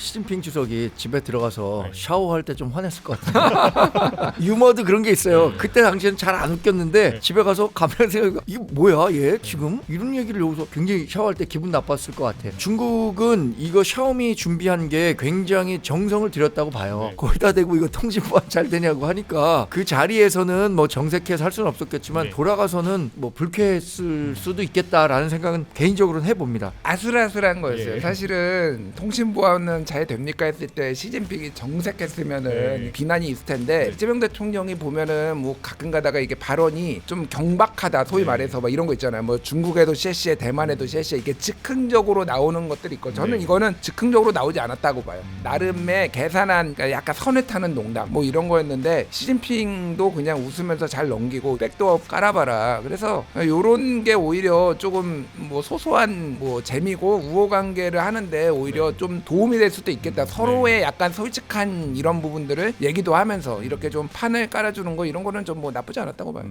시진핑 주석이 집에 들어가서 네. 샤워할 때 좀 화냈을 것 같아요. 유머도 그런 게 있어요. 그때 당시에는 잘 안 웃겼는데 네. 집에 가서 가면 생각 이게 뭐야 얘 지금 이런 얘기를 여기서 굉장히 샤워할 때 기분 나빴을 것 같아. 중국은 이거 샤오미 준비한 게 굉장히 정성을 들였다고 봐요. 네. 거기다 대고 이거 통신 보안 잘 되냐고 하니까 그 자리에서는 뭐 정색해서 할 수는 없었겠지만 네. 돌아가서는 뭐 불쾌했을 수도 있겠다라는 생각은 개인적으로는 해봅니다. 아슬아슬한 거였어요. 예. 사실은 통신보안은 잘 됩니까 했을 때 시진핑이 정색했으면은 네. 비난이 있을 텐데 네. 이재명 대통령이 보면은 뭐 가끔 가다가 이게 발언이 좀 경박하다 소위 네. 말해서 막 이런 거 있잖아요. 뭐 중국에도 셰시에 대만에도 셰시에 이게 즉흥적으로 나오는 것들이 있고 저는 네. 이거는 즉흥적으로 나오지 않았다고 봐요. 나름의 계산한 그러니까 약간 선을 타는 농담 뭐 이런 거였는데 시진핑도 그냥 웃으면서 잘 넘기고 백도어 깔아봐라. 그래서 요런 게 오히려 조금 뭐 소소한 뭐 재미고 우호 관계를 하는데 오히려 좀 도움이 될 수도 있겠다. 서로의 약간 솔직한 이런 부분들을 얘기도 하면서 이렇게 좀 판을 깔아주는 거 이런 거는 좀 뭐 나쁘지 않았다고 봐요.